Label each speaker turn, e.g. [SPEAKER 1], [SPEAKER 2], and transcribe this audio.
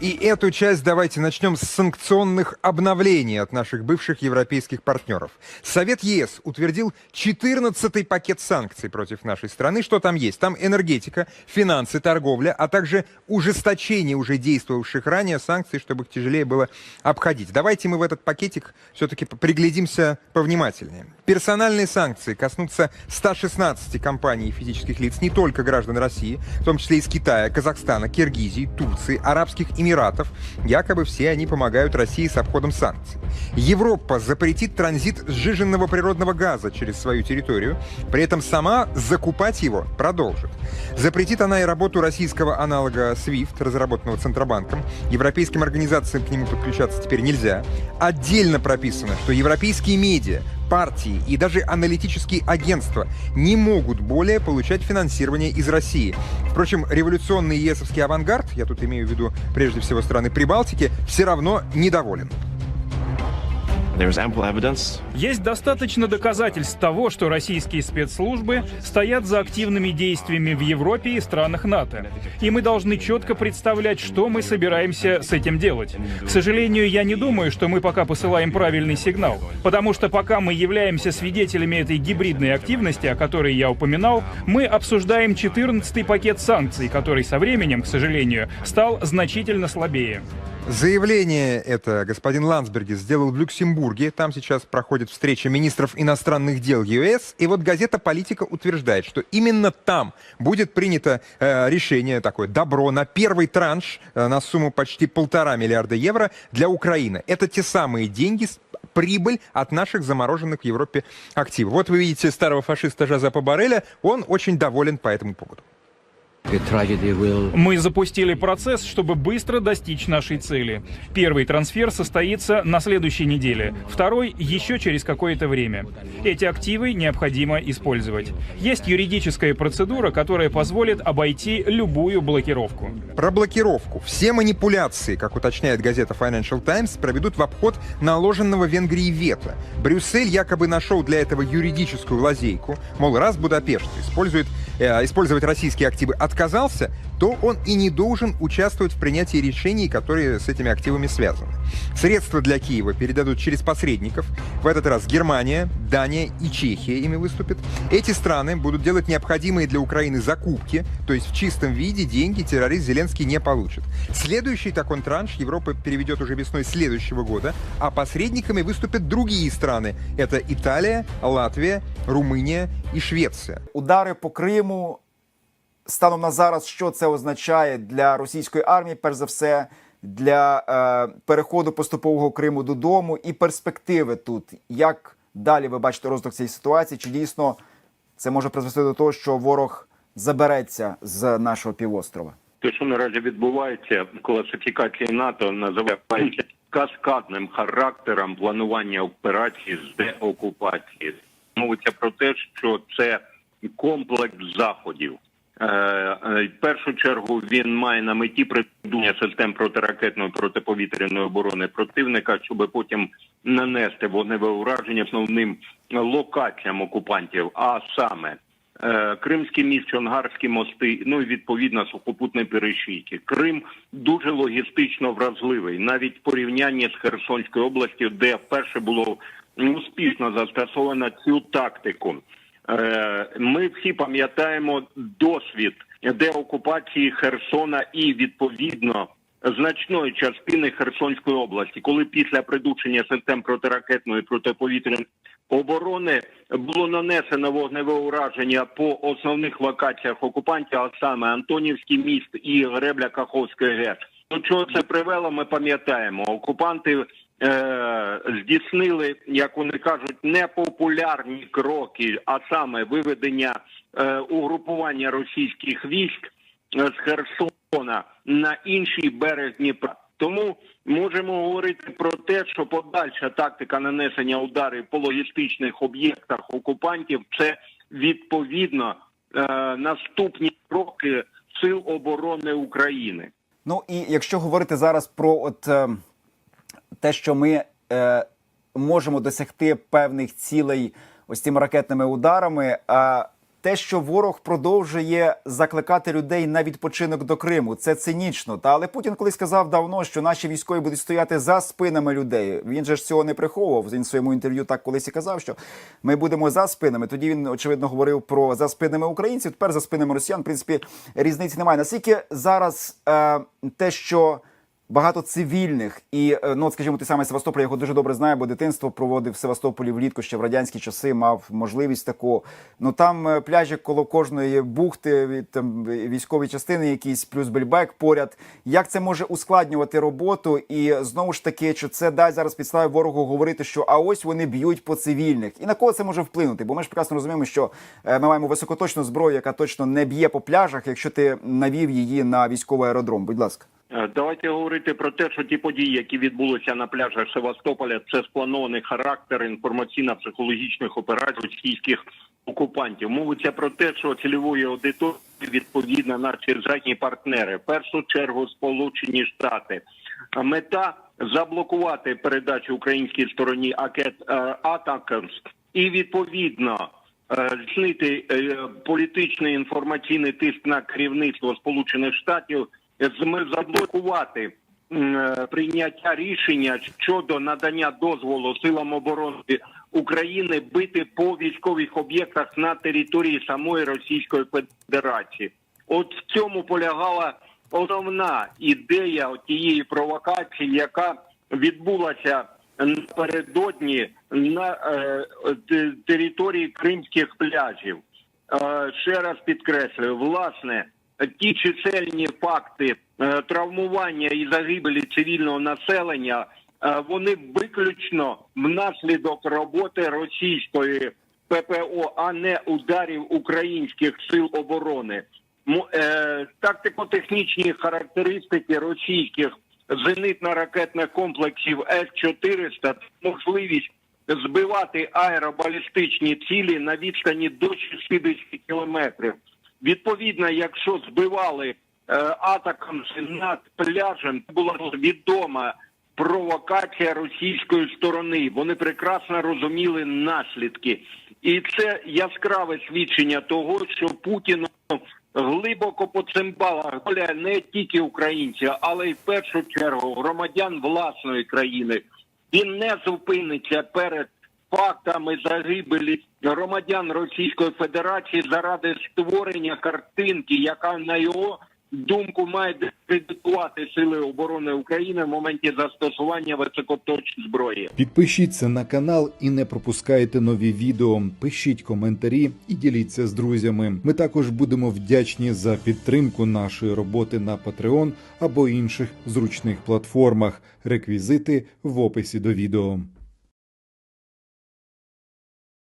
[SPEAKER 1] И эту часть давайте начнем с санкционных обновлений от наших бывших европейских партнеров. Совет ЕС утвердил 14-й пакет санкций против нашей страны. Что там есть? Там энергетика, финансы, торговля, а также ужесточение уже действовавших ранее санкций, чтобы их тяжелее было обходить. Давайте мы в этот пакетик все-таки приглядимся повнимательнее. Персональные санкции коснутся 116 компаний и физических лиц, не только граждан России, в том числе из Китая, Казахстана, Киргизии, Турции, Арабских Эмиратов. Якобы все они помогают России с обходом санкций. Европа запретит транзит сжиженного природного газа через свою территорию, при этом сама закупать его продолжит. Запретит она и работу российского аналога SWIFT, разработанного Центробанком. Европейским организациям к нему подключаться теперь нельзя. Отдельно прописано, что европейские медиа, партии и даже аналитические агентства не могут более получать финансирование из России. Впрочем, революционный ЕСовский авангард, я тут имею в виду прежде всего страны Прибалтики, все равно недоволен.
[SPEAKER 2] Есть достаточно доказательств того, что российские спецслужбы стоят за активными действиями в Европе и странах НАТО. И мы должны четко представлять, что мы собираемся с этим делать. К сожалению, я не думаю, что мы пока посылаем правильный сигнал. Потому что пока мы являемся свидетелями этой гибридной активности, о которой я упоминал, мы обсуждаем 14-й пакет санкций, который со временем, к сожалению, стал значительно слабее.
[SPEAKER 1] Заявление это господин Ландсбергис сделал в Люксембурге. Там сейчас проходит встреча министров иностранных дел ЕС. И вот газета «Политика» утверждает, что именно там будет принято э, решение такое добро на первый транш э, на сумму почти полтора миллиарда евро для Украины. Это те самые деньги, прибыль от наших замороженных в Европе активов. Вот вы видите старого фашиста Жозепа Барреля. Он очень доволен по этому поводу.
[SPEAKER 2] Мы запустили процесс, чтобы быстро достичь нашей цели. Первый трансфер состоится на следующей неделе, второй еще через какое-то время. Эти активы необходимо использовать. Есть юридическая процедура, которая позволит обойти любую блокировку.
[SPEAKER 1] Про блокировку. Все манипуляции, как уточняет газета Financial Times, проведут в обход наложенного Венгрии вето. Брюссель якобы нашел для этого юридическую лазейку. Мол, раз Будапешт использует, э, использовать российские активы отказался, то он и не должен участвовать в принятии решений, которые с этими активами связаны. Средства для Киева передадут через посредников. В этот раз Германия, Дания и Чехия ими выступят. Эти страны будут делать необходимые для Украины закупки, то есть в чистом виде деньги террорист Зеленский не получит. Следующий такой транш Европа переведет уже весной следующего года, а посредниками выступят другие страны. Это Италия, Латвия, Румыния и Швеция.
[SPEAKER 3] удари по Криму станом на зараз, що це означає для російської армії, перш за все, для е, переходу поступового Криму додому і перспективи тут. Як далі ви бачите розвиток цієї ситуації? Чи дійсно це може призвести до того, що ворог забереться з нашого півострова?
[SPEAKER 4] Те, що наразі відбувається, класифікації НАТО називається каскадним характером планування операцій з деокупації. Мовиться про те, що це комплекс заходів. Е, е, В першу чергу він має на меті придумання систем протиракетної протиповітряної оборони противника, щоб потім нанести вогневе ураження основним локаціям окупантів, а саме е, Кримський міст, Чонгарські мости, ну і відповідно сухопутні перешийки. Крим дуже логістично вразливий, навіть в порівнянні з Херсонською областю, де вперше було успішно застосовано цю тактику. Е, Ми всі пам'ятаємо досвід деокупації Херсона і відповідно значної частини Херсонської області, коли після придушення систем протиракетної протиповітряної оборони було нанесено вогневе ураження по основних локаціях окупантів, а саме Антонівський міст і Гребля Каховської ГЕС. До чого це привело, ми пам'ятаємо. Окупанти здійснили, як вони кажуть, непопулярні кроки, а саме виведення е, угрупування російських військ е, з Херсона на інший берег Дніпра. Тому можемо говорити про те, що подальша тактика нанесення ударів по логістичних об'єктах окупантів це відповідно е, наступні кроки сил оборони України.
[SPEAKER 3] Ну і якщо говорити зараз про от е, те, що ми е, можемо досягти певних цілей ось цими ракетними ударами, а те, що ворог продовжує закликати людей на відпочинок до Криму, це цинічно. Та але Путін колись сказав давно, що наші військові будуть стояти за спинами людей. Він же ж цього не приховував. Він в своєму інтерв'ю так колись і казав, що ми будемо за спинами. Тоді він очевидно говорив про за спинами українців. Тепер за спинами росіян. В принципі, різниці немає. Наскільки зараз е, те, що Багато цивільних і е, ну, скажімо, ти саме Севастополь, я його дуже добре знаю, бо дитинство проводив в Севастополі влітку ще в радянські часи, мав можливість таку. Ну там е, пляжі коло кожної бухти, там військові частини, якісь плюс бельбек поряд. Як це може ускладнювати роботу? І знову ж таки, чи це дасть зараз підстави ворогу говорити, що а ось вони б'ють по цивільних, і на кого це може вплинути? Бо ми ж прекрасно розуміємо, що е, ми маємо високоточну зброю, яка точно не б'є по пляжах, якщо ти навів її на військовий аеродром. Будь ласка.
[SPEAKER 4] Е, Давайте говорити про те, що ті події, які відбулися на пляжах Севастополя, це спланований характер інформаційно-психологічних операцій російських окупантів. Мовиться про те, що цільовою аудиторією відповідно наші західні партнери, в першу чергу Сполучені Штати. Мета заблокувати передачу українській стороні акет е, Атакамс і відповідно. е, Знити політичний інформаційний тиск на керівництво Сполучених Штатів заблокувати е, прийняття рішення щодо надання дозволу силам оборони України бити по військових об'єктах на території самої Російської Федерації. От в цьому полягала основна ідея тієї провокації, яка відбулася напередодні на е, території кримських пляжів. Е, ще раз підкреслюю, власне, ті чисельні факти е, травмування і загибелі цивільного населення, е, вони виключно внаслідок роботи російської ППО, а не ударів українських сил оборони. Е, Тактико-технічні характеристики російських зенитно-ракетних комплексів С-400 можливість збивати аеробалістичні цілі на відстані до 60 кілометрів. Відповідно, якщо збивали е, атакам над пляжем, була відома провокація російської сторони. Вони прекрасно розуміли наслідки, і це яскраве свідчення того, що Путін глибоко по цим балах не тільки українців, але й в першу чергу громадян власної країни. Він не зупиниться перед фактами загибелі громадян Російської Федерації заради створення картинки, яка на його думку має дискредитувати сили оборони України в моменті застосування високоточної зброї.
[SPEAKER 5] Підпишіться на канал і не пропускайте нові відео. Пишіть коментарі і діліться з друзями. Ми також будемо вдячні за підтримку нашої роботи на Patreon або інших зручних платформах. Реквізити в описі до відео.